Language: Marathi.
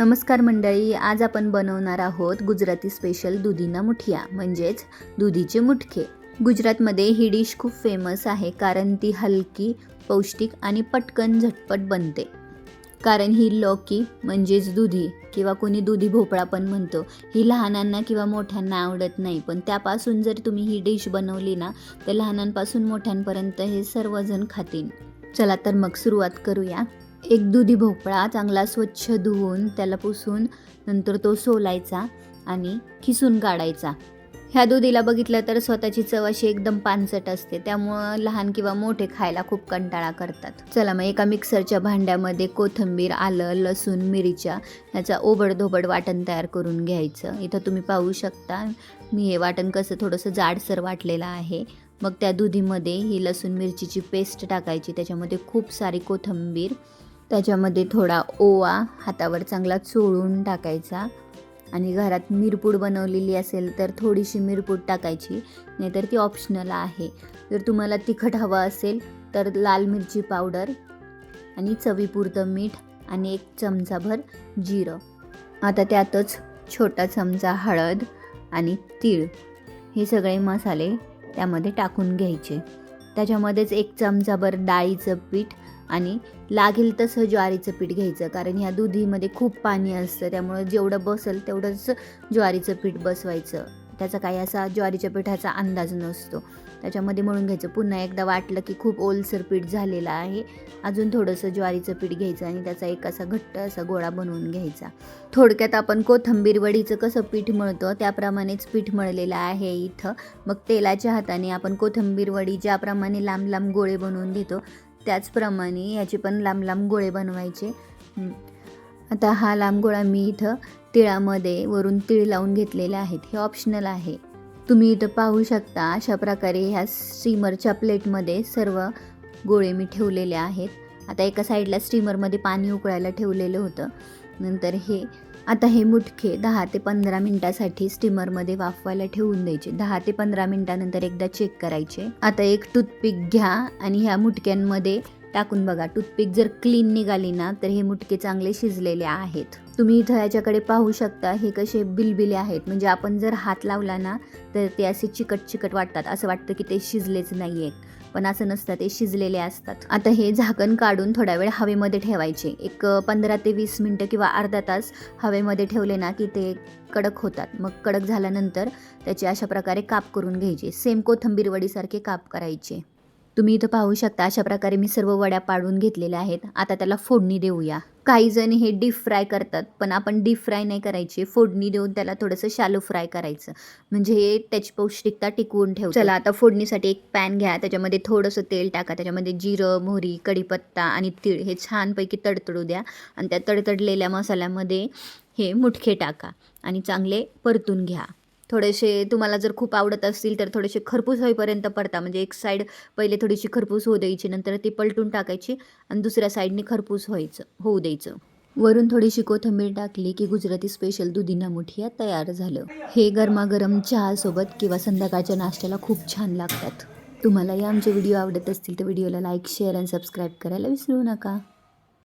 नमस्कार मंडळी आज आपण बनवणार आहोत गुजराती स्पेशल दुधीना मुठिया म्हणजेच दुधीचे मुठके गुजरातमध्ये ही डिश खूप फेमस आहे कारण ती हलकी पौष्टिक आणि पटकन झटपट बनते. कारण ही लौकी म्हणजेच दुधी किंवा कोणी दुधी भोपळा पण म्हणतो ही लहानांना किंवा मोठ्यांना आवडत नाही. पण त्यापासून जर तुम्ही ही डिश बनवली ना तर लहानांपासून मोठ्यांपर्यंत हे सर्वजण खातील. चला तर मग सुरुवात करूया. एक दुधी भोपळा चांगला स्वच्छ धुवून त्याला पुसून नंतर तो सोलायचा आणि खिसून काढायचा. ह्या दुधीला बघितलं तर स्वतःची चव अशी एकदम पानसट असते. त्यामुळं लहान किंवा मोठे खायला खूप कंटाळा करतात. चला मग एका मिक्सरच्या भांड्यामध्ये कोथिंबीर आलं लसूण मिरच्या ह्याचा ओबडधोबड वाटण तयार करून घ्यायचं. इथं तुम्ही पाहू शकता मी हे वाटण कसं थोडंसं जाडसर वाटलेलं आहे. मग त्या दुधीमध्ये ही लसूण मिरचीची पेस्ट टाकायची. त्याच्यामध्ये खूप सारी कोथिंबीर त्याच्यामध्ये थोडा ओवा हातावर चांगला चोळून टाकायचा. आणि घरात मिरपूड बनवलेली असेल तर थोडीशी मिरपूड टाकायची नाहीतर ती ऑप्शनल आहे. जर तुम्हाला तिखट हवं असेल तर लाल मिरची पावडर आणि चवीपुरतं मीठ आणि एक चमचाभर जिरं. आता त्यातच छोटा चमचा हळद आणि तीळ हे सगळे मसाले त्यामध्ये टाकून घ्यायचे. त्याच्यामध्येच एक चमचाभर डाळीचं पीठ आणि लागेल तसं ज्वारीचं पीठ घ्यायचं कारण ह्या दुधीमध्ये खूप पाणी असतं त्यामुळं जेवढं बसेल तेवढंच ज्वारीचं पीठ बसवायचं. त्याचा काही असा ज्वारीच्या पिठाचा अंदाज नसतो. त्याच्यामध्ये म्हणून घ्यायचं पुन्हा एकदा वाटलं की खूप ओलसर पीठ झालेलं आहे. अजून थोडंसं ज्वारीचं पीठ घ्यायचं आणि त्याचा एक असा घट्ट असा गोळा बनवून घ्यायचा. थोडक्यात आपण कोथंबीर वडीचं कसं पीठ मळतो त्याप्रमाणेच पीठ मळलेलं आहे इथं. मग तेलाच्या हाताने आपण कोथंबीर वडी ज्याप्रमाणे लांब लांब गोळे बनवून घेतो त्याचप्रमाणे याचे पण लांब लांब गोळे बनवायचे. आता हा लांब गोळा मी इथं तिळामध्ये वरून तीळ लावून घेतलेले आहेत. हे ऑप्शनल आहे. तुम्ही इथं पाहू शकता अशा प्रकारे ह्या स्टीमरच्या प्लेटमध्ये सर्व गोळे मी ठेवलेले आहेत. आता एका साईडला स्टीमरमध्ये पाणी उकळायला ठेवलेलं होतं. नंतर हे आता हे मुटके दहा ते पंधरा मिनटासाठी स्टीमरमध्ये वाफवायला ठेवून द्यायचे. दहा ते पंधरा मिनटानंतर एकदा चेक करायचे. आता एक टूथपिक घ्या आणि ह्या मुटक्यांमध्ये टाकून बघा. टूथपिक जर क्लीन निघाली ना तर हे मुटके चांगले शिजलेले आहेत. तुम्ही इथं याच्याकडे पाहू शकता हे कसे बिलबिले आहेत. म्हणजे आपण जर हात लावला ना तर ते असे चिकट चिकट वाटतात. असं वाटतं की ते शिजलेच नाही आहेत पण असं नसतं ते शिजलेले असतात. आता हे झाकण काढून थोडा वेळ हवेमध्ये ठेवायचे. एक पंधरा ते वीस मिनटं किंवा अर्धा तास हवेमध्ये ठेवले ना की ते कडक होतात. मग कडक झाल्यानंतर त्याचे अशा प्रकारे काप करून घ्यायचे. सेम कोथंबीर वडीसारखे काप करायचे. तुम्ही इथं पाहू शकता अशा प्रकारे मी सर्व वड्या पाडून घेतलेल्या आहेत. आता त्याला फोडणी देऊया. काही जण हे डीप फ्राय करतात पण आपण डीप फ्राय नाही करायची. फोडणी देऊन त्याला थोडंसं शालो फ्राय करायचं. म्हणजे हे त्याची पौष्टिकता टिकवून ठेव चला आता फोडणीसाठी एक पॅन घ्या. त्याच्यामध्ये थोडंसं तेल टाका. त्याच्यामध्ये जिरं मोहरी कढीपत्ता आणि तीळ हे छानपैकी तडतडू द्या. आणि त्या तडतडलेल्या मसाल्यामध्ये हे मुठखे टाका आणि चांगले परतून घ्या. थोडेसे तुम्हाला जर खूप आवडत असतील तर थोडेसे खरपूस होईपर्यंत पडता. म्हणजे एक साईड पहिले थोडीशी खरपूस होऊ द्यायची नंतर ती पलटून टाकायची आणि दुसऱ्या साईडने खरपूस व्हायचं होऊ द्यायचं. वरून थोडीशी कोथिंबीर टाकली की गुजराती स्पेशल दुधीना मुठिया तयार झालं. हे गरमागरम चहासोबत किंवा संध्याकाळच्या नाश्त्याला खूप छान लागतात. तुम्हाला या आमचे व्हिडिओ आवडत असतील तर व्हिडिओला लाईक शेअर आणि सबस्क्राईब करायला विसरू नका.